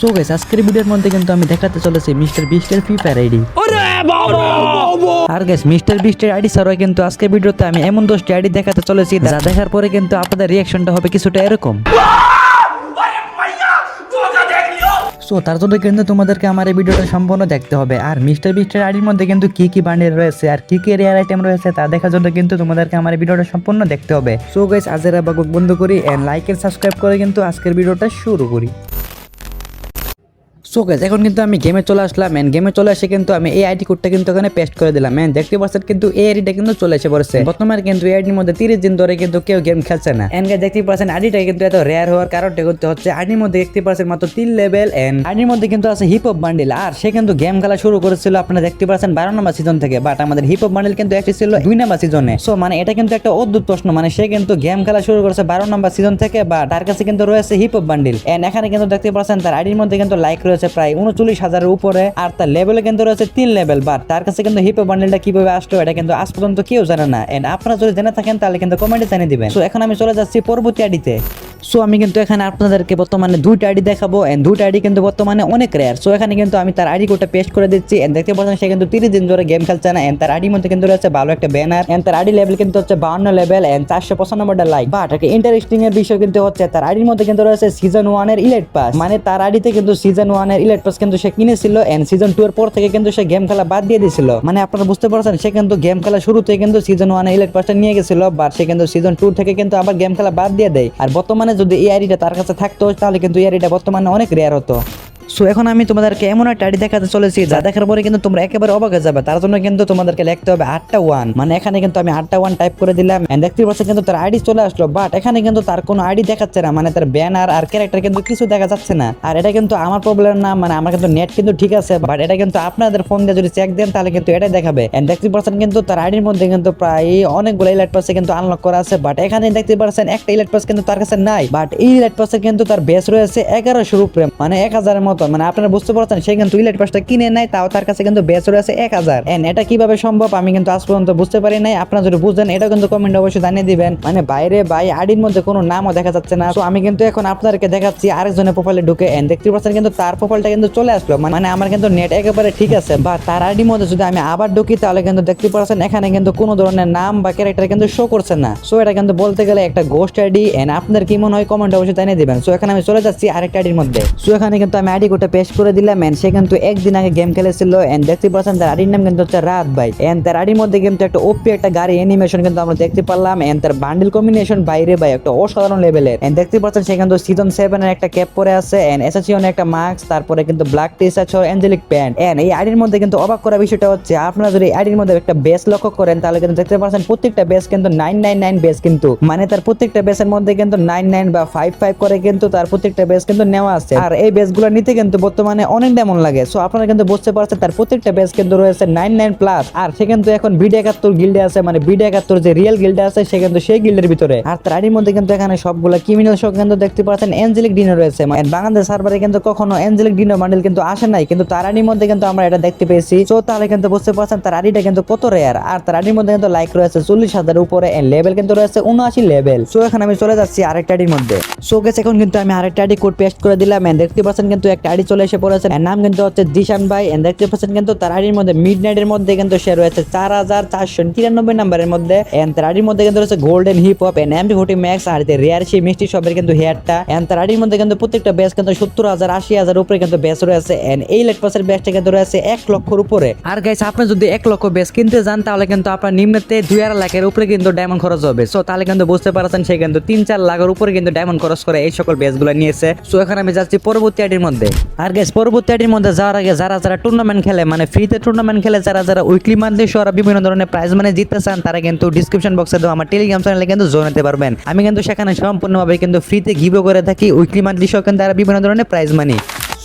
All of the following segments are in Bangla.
সো গাইস আজকের ভিডিওর মধ্যে কিন্তু আমি দেখাতে চলেছি মিস্টার বিস্টের ফ্রি ফায়ার আইডি আর গাইস মিস্টার বিস্টের আইডি ছাড়াও কিন্তু আজকে ভিডিওতে আমি এমন দশটি আইডি দেখাতে চলেছি যা দেখার পরে কিন্তু আপনাদের রিয়াকশনটা হবে কিছুটা এরকম। সো তার জন্য কিন্তু তোমাদেরকে আমার এই ভিডিওটা সম্পূর্ণ দেখতে হবে। আর মিস্টার বিস্টের আইডির মধ্যে কিন্তু কি কি বান্ডেল রয়েছে আর কি কি রেয়ার আইটেম রয়েছে তা দেখার জন্য কিন্তু তোমাদেরকে আমার এই ভিডিওটা সম্পূর্ণ দেখতে হবে। সো গাইস আজের আবাক বন্ধ করি এন্ড লাইক এন্ড সাবস্ক্রাইব করে কিন্তু আজকের ভিডিওটা শুরু করি। সো গাইস এখন কিন্তু আমি গেমে চলে আসলাম এন্ড গেমে চলে এসে কিন্তু আমি এই আইডি কোডটা কিন্তু এখানে পেস্ট করে দিলাম এন্ড দেখতে পাচ্ছেন কিন্তু এই আইডিটা কিন্তু চলে এসে পড়ছে। বর্তমানে কিন্তু এই আইডির মধ্যে তিরিশ দিন ধরে কিন্তু কেউ গেম খেলছে না। এন্ড গাইস দেখতে পাচ্ছেন আইডিটা কিন্তু এত রেয়ার হওয়ার কারণটা কিন্তু হচ্ছে আইডির মধ্যে দেখতে পাচ্ছেন মাত্র তিন লেভেল এন্ড আইডির মধ্যে কিন্তু আছে হিপ হপ বান্ডিল আর সে কিন্তু গেম খেলা শুরু করেছিল আপনারা দেখতে পাচ্ছেন বারো নম্বর সিজন থেকে বাট আমাদের হিপ হপ বান্ডিল কিন্তু একটি ছিল দুই নম্বর সিজনে সো মানে এটা কিন্তু একটা অদ্ভুত প্রশ্ন মানে সে কিন্তু গেম খেলা শুরু করেছে বারো নম্বর সিজন থেকে বা তার কাছে কিন্তু রয়েছে হিপ হপ বান্ডিল এন্ড এখানে কিন্তু দেখতে পাচ্ছেন তার আইডির মধ্যে কিন্তু লাইক রয়েছে। প্রায় উনচল্লিশ হাজারের উপরে। আর তার লেভেলে কিন্তু রয়েছে তিন লেভেল বাট তার কাছে কিন্তু হিপ বান্ডিলটা কীভাবে আসলো, এটা কিন্তু আজ পর্যন্ত কেউ জানে না। এন্ড আপনারা যদি জেনে থাকেন, তাহলে কিন্তু কমেন্টে জানিয়ে দিবেন। সো এখন আমি চলে যাচ্ছি পরবর্তী আইডিতে। সো আমি কিন্তু এখানে আপনাদেরকে বর্তমানে দুইটা আইডি দেখাবো এন্ড দুইটা আইডি কিন্তু বর্তমানে অনেক রেয়ার সো এখানে কিন্তু আমি তার আইডি কোডটা পেস্ট করে দিচ্ছি এন্ড দেখতে পাচ্ছেন সে কিন্তু তিরিশ দিন ধরে গেম খেলছে না এন্ড তার আইডির মধ্যে কিন্তু রয়েছে ভালো একটা ব্যানার এন্ড তার আইডি লেভেল কিন্তু হচ্ছে বাউন্ন লেভেল এন্ড চারশো পঁচানব্বইটা লাইক বাট একটা ইন্টারেস্টিং এর বিষয় কিন্তু হচ্ছে, তার আইডির মধ্যে কিন্তু রয়েছে সিজন ওয়ানের ইলেট পাস মানে তার আইডিতে কিন্তু সিজন ওয়ান এর ইলেকট্রস কিন্তু সে কিনেছিল এন্ড সিজন টু এর পর থেকে কিন্তু সে গেম খেলা বাদ দিয়ে দিয়েছিল। মানে আপনারা বুঝতে পারছেন, সে কিন্তু গেম খেলা শুরুতে কিন্তু সিজন ওয়ান ইলেকট্রসটা নিয়ে গেছিল বাট সে কিন্তু সিজন টু থেকে কিন্তু আবার গেম খেলা বাদ দিয়ে দেয়। আর বর্তমানে যদি এই তার কাছে থাকতো, তাহলে কিন্তু এই বর্তমানে অনেক রেয়ার হতো। সো এখন আমি তোমাদেরকে এমন একটা আইডি দেখাতে চলেছি, যা দেখার পরে কিন্তু তোমরা একেবারে অবাক হয়ে যাবে। তার জন্য কিন্তু তোমাদেরকে লিখতে হবে আটটা ওয়ান। মানে এখানে কিন্তু আমি আটটা ওয়ান টাইপ করে দিলাম। And দেখতে পাচ্ছ কিন্তু তার আইডি চলে আসলো বাট এখানে কিন্তু তার কোনো আইডি দেখাচ্ছে না। মানে তার ব্যানার আর ক্যারেক্টার কিন্তু কিছু দেখা যাচ্ছে না। আর এটা কিন্তু আমার প্রবলেম না মানে আমার কিন্তু নেট কিন্তু ঠিক আছে বাট এটা কিন্তু আপনাদের ফোন দিয়ে যদি চেক দেন, তাহলে কিন্তু এটাই দেখাবে। এন্ড দেখতে পাচ্ছেন কিন্তু তার আইডির মধ্যে কিন্তু প্রায় অনেকগুলো ইলেট পাসে কিন্তু আনলক করা আছে বাট এখানে দেখতে পাচ্ছেন একটা ইলাইট পাস কিন্তু তার কাছে নাই বাট এই ইলাইট পাসে কিন্তু তার বেস রয়েছে এগারোশোর উপরে। মানে এক হাজারের মতো মানে আপনারা বুঝতে পারছেন, সে কিন্তু ইলাইট পাসটা কিনে নাই তাও তার কাছে কিন্তু বেস রয়েছে এক হাজার। এন্ড এটা কীভাবে সম্ভব, আমি কিন্তু আজ পর্যন্ত বুঝতে পারি নাই। আপনারা যদি বুঝেন এটা কিন্তু কমেন্ট অবশ্যই জানিয়ে দিবেন। মানে বাইরে ভাই আইডির মধ্যে কোনো নামও দেখা যাচ্ছে না। তো আমি কিন্তু এখন আপনাদেরকে দেখাচ্ছি, আরেকজনের প্রোফাইলে ঢুকে। এন্ড দেখতে পাচ্ছেন কিন্তু তার প্রোফাইলটা কিন্তু চলে আসলো। মানে আমার কিন্তু নেট একেবারে ঠিক আছে। বা তার আইডির মধ্যে যদি আমি আবার ঢুকি, তাহলে কিন্তু দেখতে পাচ্ছেন, এখানে কিন্তু কোনো ধরনের নাম বা ক্যারেক্টার কিন্তু শো করছে না। সো এটা কিন্তু বলতে গেলে একটা গোস্ট আইডি। এন্ড আপনাদের কি মনে হয় কমেন্ট অবশ্যই জানিয়ে দিবেন। সো এখানে আমি চলে যাচ্ছি আরেকটা আইডির মধ্যে। সো এখানে কিন্তু আমি আইডি কোডটা পেস্ট করে দিলাম এন্ড সে কিন্তু একদিন আগে গেম খেলেছিল এন্ড দেখতে পাচ্ছেন তার আইডির নাম কিন্তু হচ্ছে রাত ভাই। এন্ড তার আইডির মধ্যে কিন্তু একটা ওপি একটা গাড়ি অ্যানিমেশন কিন্তু আমরা দেখতে পারলাম এন্ড তার বান্ডিল কম্বিনেশন বাইরে ভাই, একটা অসাধারণ লেভেলের এন্ড দেখতে পাচ্ছেন সে কিন্তু সিজন সেভেন এর একটা ক্যাপ পরে আছে এন্ড এসএসিওন একটা মাস্ক তারপরে কিন্তু black T shirt angelic pant and এই আইডির মধ্যে কিন্তু অবাক করা বিষয়টা হচ্ছে, আপনারা যদি এই আইডির মধ্যে একটা বেস লক্ষ্য করেন, তাহলে কিন্তু দেখতে পাচ্ছেন প্রত্যেকটা বেস কিন্তু নাইন নাইন নাইন বেস কিন্তু। মানে তার প্রত্যেকটা বেসের মধ্যে কিন্তু নাইন নাইন বা ফাইভ ফাইভ করে কিন্তু তার প্রত্যেকটা বেস কিন্তু নেওয়া আছে। আর এই বেসগুলো নিতে কিন্তু বর্তমানে অনেক ডেমন লাগে। সো আপনারা কিন্তু বুঝতে পারছেন, তার প্রত্যেকটা বেস কিন্তু রয়েছে নাইন নাইন প্লাস আর সে কিন্তু এখন বিড একাত্তর গিল্ডে আছে মানে বিড একাত্তর যে রিয়েল গিল্ডে আছে, সে কিন্তু সেই গিল্ডের ভিতরে। আর তার আইডির মধ্যে কিন্তু এখানে সবগুলো ক্রিমিনাল সহ কিন্তু দেখতে পাচ্ছেন অ্যাঞ্জেলিক ডিনো রয়েছে। মানে বাংলাদেশ সার্ভারে কিন্তু কখনো অ্যাঞ্জেলিক ডিনো বান্ডেল কিন্তু আসে নাই, কিন্তু তার আইডির মধ্যে কিন্তু আমরা এটা দেখতে পেয়েছি। তো তাহলে কিন্তু বুঝতে পারছেন, তার আইডিটা কিন্তু কত রেয়ার আর তার আইডির মধ্যে কিন্তু লাইক রয়েছে চল্লিশ হাজার উপরে লেভেল কিন্তু রয়েছে উনআশি লেভেল সো এখন আমি চলে যাচ্ছি আরেকটা আইডির মধ্যে। সো গেছে এখন কিন্তু আমি আরেকটা আইডি কোড পেস্ট করে দিলাম দেখতে পাচ্ছেন কিন্তু একটা চলে এসে পড়েছে। এর নাম কিন্তু হচ্ছে দিশান ভাই। And দেখতে পাচ্ছেন কিন্তু তার আইডির মধ্যে মিড নাইটের মধ্যে কিন্তু সে রয়েছে চার হাজার চারশো তিরানব্বই নাম্বারের মধ্যে। And তার আইডির মধ্যে কিন্তু রয়েছে golden hip hop and MP forty max R rare সেই মিষ্টি সবের কিন্তু হেয়ারটা এন্ড তার আইডির মধ্যে কিন্তু প্রত্যেকটা বেস কিন্তু সত্তর হাজার, আশি হাজার উপরে কিন্তু বেস রয়েছে। এন্ড এই লেট পাসের বেসটা কিন্তু রয়েছে এক লক্ষর উপরে। আর গাইস আপনি যদি এক লক্ষ বেস কিনতে যান, তাহলে কিন্তু আপনার নিম্নতে দুই আড়াই লাখের উপরে কিন্তু ডায়মন্ড খরচ হবে। সো তাহলে কিন্তু বুঝতে পারছেন সে কিন্তু তিন চার লাখের উপরে কিন্তু ডায়মন্ড খরচ করে এই সকল বেসগুলো নিয়েছে। সো এখন আমি যাচ্ছি পরবর্তী আইডির মধ্যে। আর গেস পরবর্তী আইডির মধ্যে যাওয়ার আগে যারা যারা টুর্নামেন্ট খেলে মানে ফ্রিতে টুর্নামেন্ট খেলে, যারা যারা উইকলি মান্থলি সরা বিভিন্ন ধরনের প্রাইজ মানে জিততে চান, তারা কিন্তু ডিসক্রিপশন বক্সে দেওয়া আমার টেলিগ্রাম চ্যানেলে কিন্তু জয়েন পারবেন। আমি কিন্তু সেখানে সম্পূর্ণভাবে কিন্তু ফ্রিতে গিভো করে থাকি উইকলি মান্থলি সহ কিন্তু তারা বিভিন্ন ধরনের প্রাইজ মানি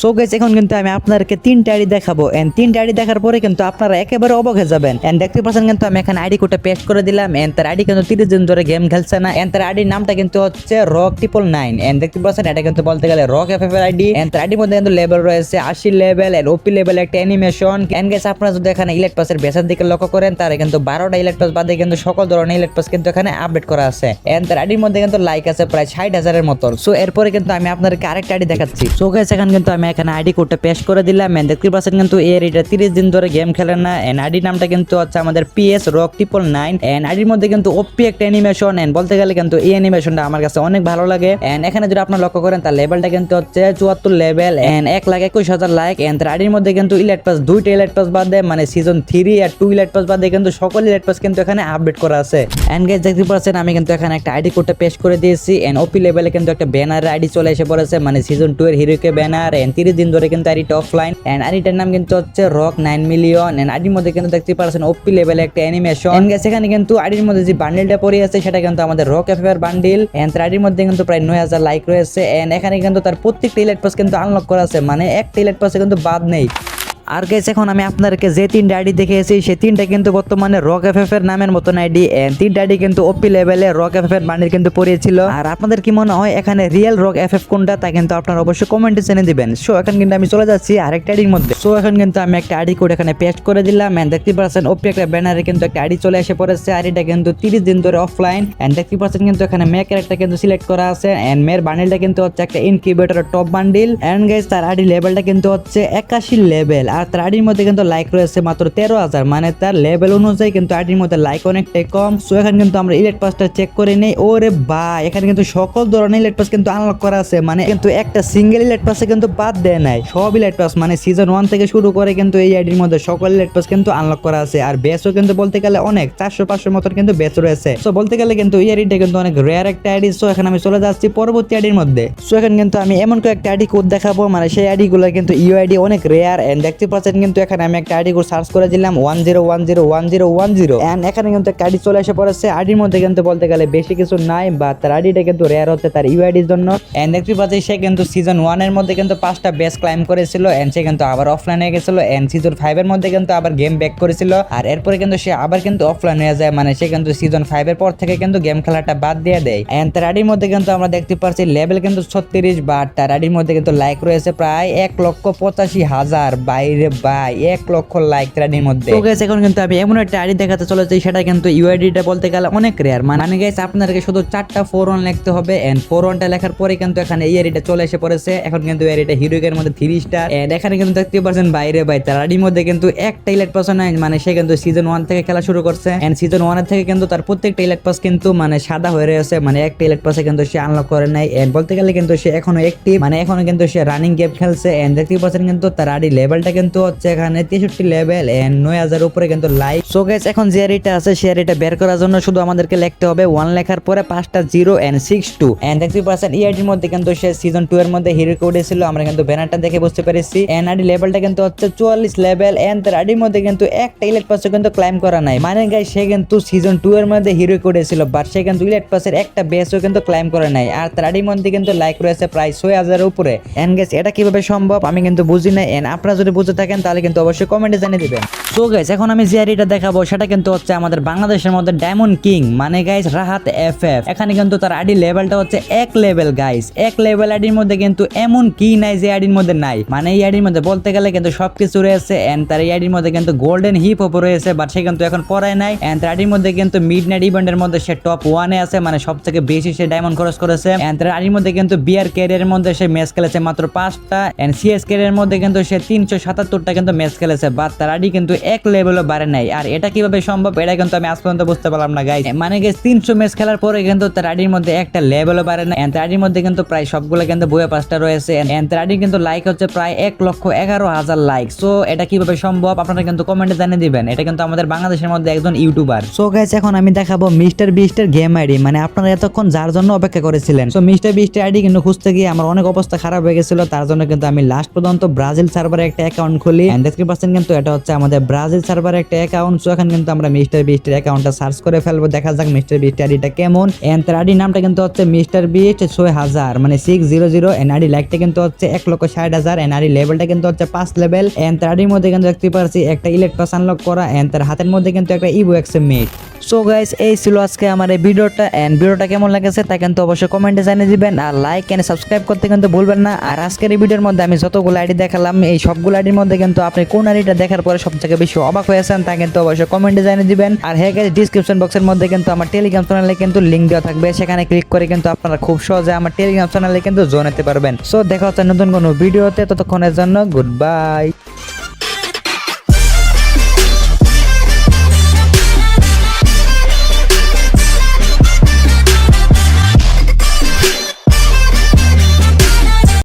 সো গেছে এখন কিন্তু আমি আপনাদেরকে তিনটা আইডি দেখাবো। এন্ড তিনটা আইডি দেখার পরে কিন্তু আপনারা একেবারে অবাক হয়ে যাবেন। এন্ড দেখতে পাচ্ছেন কিন্তু আমি এখানে আইডি কোডটা পেস্ট করে দিলাম। এন্ড তার আইডি কিন্তু তিরিশ দিন ধরে গেম খেলছে না। এন্ড তার আইডির নামটা কিন্তু হচ্ছে রক ট্রিপল নাইন এন্ড দেখতে পাচ্ছেন, এটা কিন্তু বলতে গেলে রক এফ এর আইডি এন্ড তার আইডির মধ্যে কিন্তু লেভেল রয়েছে আশি লেভেল এন্ড ওপি লেভেল একটা অ্যানিমেশন এন্ড গেছে আপনারা যদি এখানে ইলেক্ট পাসের বেসার দিকে লক্ষ্য করেন, তাহলে কিন্তু বারোটা ইলেক্ট পাস বাদে কিন্তু সকল ধরনের ইলেক্ট পাস কিন্তু এখানে আপডেট করা আছে। এন্ড তার আইডির মধ্যে কিন্তু লাইক আছে প্রায় ষাট হাজারের মতো সো এরপরে কিন্তু আমি আপনাদেরকে আরেকটা আইডি দেখাচ্ছি। সো গেছে এখানে কিন্তু আমি এখানে আইডি কোডটা পেশ করে দিলাম। এন্ড দেখতে পাচ্ছেন কিন্তু এর এটা তিরিশ দিন ধরে গেম খেলে না। এন্ড আইডি নামটা কিন্তু হচ্ছে আমাদের PS rock triple nine and আইডির মধ্যে কিন্তু ওপি একটা অ্যানিমেশন এন্ড বলতে গেলে কিন্তু এই অ্যানিমেশনটা আমার কাছে অনেক ভালো লাগে। এন্ড এখানে যদি আপনারা লক্ষ্য করেন, তার লেভেলটা কিন্তু হচ্ছে চুয়াত্তর লেভেল এন্ড এক লাখ একুশ হাজার লাইক এন্ড তার আইডির মধ্যে কিন্তু ইলেট পাস দুইটা ইলেট পাস বাদ দেয়। মানে সিজন থ্রি আর টু ইলেট পাস বাদ দিয়ে। কিন্তু সকল ইলেট পাস কিন্তু এখানে আপডেট করা আছে। এন্ড গাইজ দেখতে পাচ্ছেন, আমি কিন্তু এখানে একটা আইডি কোডটা পেশ করে দিয়েছি। এন্ড ওপি লেভেলে কিন্তু একটা ব্যানার আইডি চলে এসে পড়েছে। মানে সিজন টু এর হিরোকে ব্যানার এন্ড তিরিশ দিন ধরে কিন্তু আর আইডিটা অফলাইন এন্ড আরিটার নাম কিন্তু হচ্ছে রক নাইন মিলিয়ন এন্ড আরির মধ্যে কিন্তু দেখতে পারছেন ওপি লেভেলে একটা অ্যানিমেশন এখানে কিন্তু আরির মধ্যে যে বান্ডিলটা পড়ে আছে, সেটা কিন্তু আমাদের রক এফের বান্ডিল এন্ড তার আইডির মধ্যে কিন্তু প্রায় নয় হাজার লাইক রয়েছে এন্ড এখানে কিন্তু তার প্রত্যেকটা ইলেট পাস কিন্তু আনলক করা আছে মানে একটা ইলেট পাসে কিন্তু বাদ নেই। আর গেস এখন আমি আপনাদেরকে যে তিনটা আইডি দেখিয়েছি সেই তিনটা কিন্তু বর্তমানে রক এফ এফ এর নামের মতন আইডি তিনটা আইডি কিন্তু ওপি লেভেলে রক এফ এফ এর বান্ডিল কিন্তু পড়িয়েছিল। আর আপনাদের কি মনে হয় এখানে রিয়েল রক এফ এফ কোনটা, তা কিন্তু আপনারা অবশ্যই কমেন্টে জেনে দিবেন। সো এখন কিন্তু আমি চলে যাচ্ছি আরেকটা আইডির মধ্যে। সো এখন কিন্তু আমি একটা আইডি কোড এখানে পেস্ট করে দিলাম এন্ড দেখতে পাচ্ছেন ওপি একটা ব্যানারে কিন্তু একটা আইডি চলে এসে পড়েছে। আর এটা কিন্তু তিরিশ দিন ধরে অফলাইন এন্ড দেখতে পাচ্ছেন কিন্তু এখানে মেয়ের একটা কিন্তু সিলেক্ট করা আছে এন্ড মেয়ের বান্ডিলটা কিন্তু হচ্ছে একটা incubator top bundle and guys তার আইডি লেভেলটা কিন্তু হচ্ছে একাশি লেভেল আর তার আইডির মধ্যে কিন্তু লাইক রয়েছে মাত্র তেরো হাজার। মানে তার লেভেল অনুযায়ী কিন্তু আইডির মধ্যে লাইক অনেকটাই কম। সো এখানে কিন্তু আমরা ইলেট পাসটা চেক করে নেই। ওরে বা এখানে কিন্তু সকল ধরনের ইলেট পাস কিন্তু আনলক করা আছে। মানে কিন্তু একটা সিঙ্গেল ইলেট পাসে কিন্তু বাদ দেয় নাই। সব ইলেট পাস মানে সিজন ওয়ান থেকে শুরু করে কিন্তু এই আইডির মধ্যে সকল ইলেট পাস কিন্তু আনলক করা আছে। আর বেসও কিন্তু বলতে গেলে অনেক, চারশো পাঁচশো মতন কিন্তু বেস রয়েছে। সো বলতে গেলে কিন্তু এই আইডিটা কিন্তু অনেক রেয়ার একটা আইডি। সো এখানে আমি চলে যাচ্ছি পরবর্তী আইডির মধ্যে। সো এখানে কিন্তু আমি এমন কয়েকটা আইডি কোড দেখাবো। মানে সেই আইডি গুলো কিন্তু ইউ আইডি অনেক রেয়ার এন্ড দেখতে পাচ্ছেন কিন্তু এখানে আমি একটা আইডি কোড সার্চ করে দিলাম one zero one zero one zero one zero and এখানে কিন্তু একটা আইডি চলে এসে পড়েছে। আইডির মধ্যে কিন্তু বলতে গেলে বেশি কিছু নাই বা তার আইডিটা কিন্তু রেয়ার হচ্ছে তার ইউ আইডির জন্য। এন্ড দেখতে পাচ্ছি সে কিন্তু সিজন ওয়ানের মধ্যে কিন্তু পাঁচটা বেস ক্লাইম করেছিল এন্ড সে কিন্তু আবার অফলাইন হয়ে গেছিল এন্ড সিজন ফাইভ এর মধ্যে কিন্তু আবার গেম ব্যাক করেছিল। আর এরপরে কিন্তু সে আবার কিন্তু অফলাইন হয়ে যায় মানে সে কিন্তু সিজন ফাইভ এর পর থেকে কিন্তু গেম খেলাটা বাদ দিয়ে দেয়। এন্ড তার আইডির মধ্যে কিন্তু আমরা দেখতে পাচ্ছি লেভেল কিন্তু ছত্রিশ বা তার আইডির মধ্যে কিন্তু লাইক রয়েছে প্রায় এক লক্ষ পঁচাশি হাজার বাইরে বাই এক লক্ষ লাইক তার আইডির মধ্যে। তো guys, এখন কিন্তু আমি এমন একটা আইডি দেখাতে চলেছি সেটা কিন্তু ইউআইডিটা বলতে গেলে অনেক রেয়ার মানে গাইস আপনাদেরকে শুধু চারটা ফোর লিখতে হবে এন্ড ফোর ওয়ানটা লেখার পরে কিন্তু এখানে এই আইডিটা চলে এসে পড়েছে। এখন কিন্তু এই আইডিটা হিরোইকের মধ্যে থ্রি স্টার এন্ড এখানে কিন্তু দেখতে পাচ্ছেন বাইরে বাই তার আইডির মধ্যে কিন্তু একটা ইলেট পাস নাই মানে সে কিন্তু সিজন ওয়ান থেকে খেলা শুরু করছে। এন্ড সিজন ওয়ানের থেকে কিন্তু তার প্রত্যেকটা ইলেট পাস কিন্তু মানে সাদা হয়ে রয়েছে মানে একটা ইলেট পাসে কিন্তু সে আনলক করে নাই। এন্ড বলতে গেলে কিন্তু সে এখনও একটি মানে এখনও কিন্তু সে রানিং গেম খেলছে। এন্ড দেখতে পাচ্ছেন কিন্তু তার আইডি লেভেলটা কিন্তু হচ্ছে এখানে তেষট্টি লেভেল এন্ড নয় হাজার উপরে কিন্তু লাইক সো গাইস এখন যে আইডিটা আছে, সে আইডিটা বের করার জন্য শুধু আমাদেরকে লিখতে হবে ওয়ান লেখার পরে পাঁচটা zero and six two and দেখতে পাচ্ছেন এই মধ্যে কিন্তু সে সিজন টু এর মধ্যে হিরো কোডে ছিল আমরা কিন্তু ব্যানারটা দেখে বুঝতে পেরেছি। এন্ড আইডি লেভেলটা কিন্তু হচ্ছে চুয়াল্লিশ লেভেল এন্ড তার আইডির মধ্যে কিন্তু একটা ইলেট পাসও কিন্তু ক্লাইম করা নাই। মানে গাই সে কিন্তু সিজন টু এর মধ্যে হিরো কোডে ছিল বাট সে কিন্তু ইলেট পাসের একটা বেসও কিন্তু ক্লাইম করে নাই। আর তার আইডির মধ্যে কিন্তু লাইক রয়েছে প্রায় ছয় হাজারের উপরে। এন্ড গেস এটা কীভাবে সম্ভব আমি কিন্তু বুঝি না এন্ড আপনারা যদি বুঝে থাকেন, তাহলে কিন্তু অবশ্যই কমেন্টে জানিয়ে দিবেন। সো গাইস এখন আমি যে দেখাবো, সেটা কিন্তু হচ্ছে আমাদের বাংলাদেশের মধ্যে ডায়মন্ড কিং মানে গাইস রাহাত এফ এফ এখানে কিন্তু তার আইডি লেভেলটা হচ্ছে এক লেভেল গাইস এক লেভেল আইডির মধ্যে কিন্তু এমন কি নাই যে আইডির মধ্যে নাই। মানে এই আইডির মধ্যে বলতে গেলে কিন্তু সবকিছু রয়েছে এন্ড তার এই আইডির মধ্যে কিন্তু গোল্ডেন হিপ হপ রয়েছে বাট সে কিন্তু এখন পড়ায় নাই। এন্ড তার আইডির মধ্যে কিন্তু মিড নাইট ইভেন্টের মধ্যে সে টপ ওয়ানে আছে মানে সব থেকে বেশি সে ডায়মন্ড খরচ করেছে। এন্ড তার আইডির মধ্যে কিন্তু বিয়ার ক্যারিয়ারের মধ্যে সে ম্যাচ খেলেছে মাত্র পাঁচটা। এন্ড সিএস ক্যারিয়ারের মধ্যে কিন্তু সে তিনশো সাত সাতাত্তরটা কিন্তু ম্যাচ খেলেছে বাট তার আইডি কিন্তু এক লেভেলও বাড়ে নাই। আর এটা কীভাবে সম্ভব, এটা কিন্তু আমি আজ পর্যন্ত বুঝতে পারলাম না গাইস মানে গাইস তিনশো ম্যাচ খেলার পরে কিন্তু তার আইডির মধ্যে একটা লেভেলও বাড়ে না এন্ড তার মধ্যে কিন্তু প্রায় সবগুলো কিন্তু বইয়ে পাঁচটা রয়েছে এন্ড তার আইডি কিন্তু লাইক হচ্ছে প্রায় এক লক্ষ এগারো হাজার লাইক সো এটা কীভাবে সম্ভব, আপনারা কিন্তু কমেন্টে জানিয়ে দিবেন। এটা কিন্তু আমাদের বাংলাদেশের মধ্যে একজন ইউটিউবার সো গাইস এখন আমি দেখাবো মিস্টার বিস্টের গেম আইডি মানে আপনারা এতক্ষণ যার জন্য অপেক্ষা করেছিলেন? সো মিস্টার বিস্টের আইডি কিন্তু খুঁজতে গিয়ে আমার অনেক অবস্থা খারাপ হয়ে গেছিল, তার জন্য কিন্তু আমি লাস্ট পর্যন্ত ব্রাজিল সার্ভারে একটা অ্যাকাউন্ট খুলি এন্ড দেখতে পাচ্ছেন কিন্তু এটা হচ্ছে আমাদের ব্রাজিল সার্ভারে একটা অ্যাকাউন্ট সো এখন কিন্তু আমরা মিস্টার বিস্টের অ্যাকাউন্টটা সার্চ করে ফেলব। দেখা যাক মিস্টার বিস্টের আইডিটা কেমন। এন্ড তার আইডি নামটা কিন্তু হচ্ছে মিস্টার বিস্ট ছয় হাজার। মানে six zero zero and ID লাইকটা কিন্তু হচ্ছে এক লক্ষ ষাট হাজার। এন আইডি লেভেলটা কিন্তু হচ্ছে পাঁচ লেভেল এন্ড তার আইডির মধ্যে কিন্তু দেখতে পাচ্ছি একটা ইলেকট্রস আনলক করা। এন্ড তার হাতের মধ্যে কিন্তু একটা ইবো এক্সে মিট সো গাইস এই ছিল আজকে আমার এই ভিডিওটা। এন্ড ভিডিওটা কেমন লেগেছে তা কিন্তু অবশ্যই কমেন্টে জানিয়ে দিবেন। আর লাইক এন্ড সাবস্ক্রাইব করতে কিন্তু ভুলবেন না। আর আজকের এই ভিডিওর মধ্যে আমি যতগুলো আইডি দেখালাম, এই সবগুলো আইডির মধ্যে কিন্তু আপনি কোন আইডিটা দেখার পরে সব থেকে বেশি অবাক হয়েছেন তা কিন্তু অবশ্যই কমেন্টে জানিয়ে দিবেন। আর হ্যাঁ গাইস ডিসক্রিপশন বক্সের মধ্যে কিন্তু আমার টেলিগ্রাম চ্যানেলে কিন্তু লিংক দেওয়া থাকবে। সেখানে ক্লিক করে কিন্তু আপনারা খুব সহজে আমার টেলিগ্রাম চ্যানেলে কিন্তু জয়েন হতে পারবেন। সো দেখা হচ্ছে নতুন কোনো ভিডিওতে। ততক্ষণের জন্য গুড বাই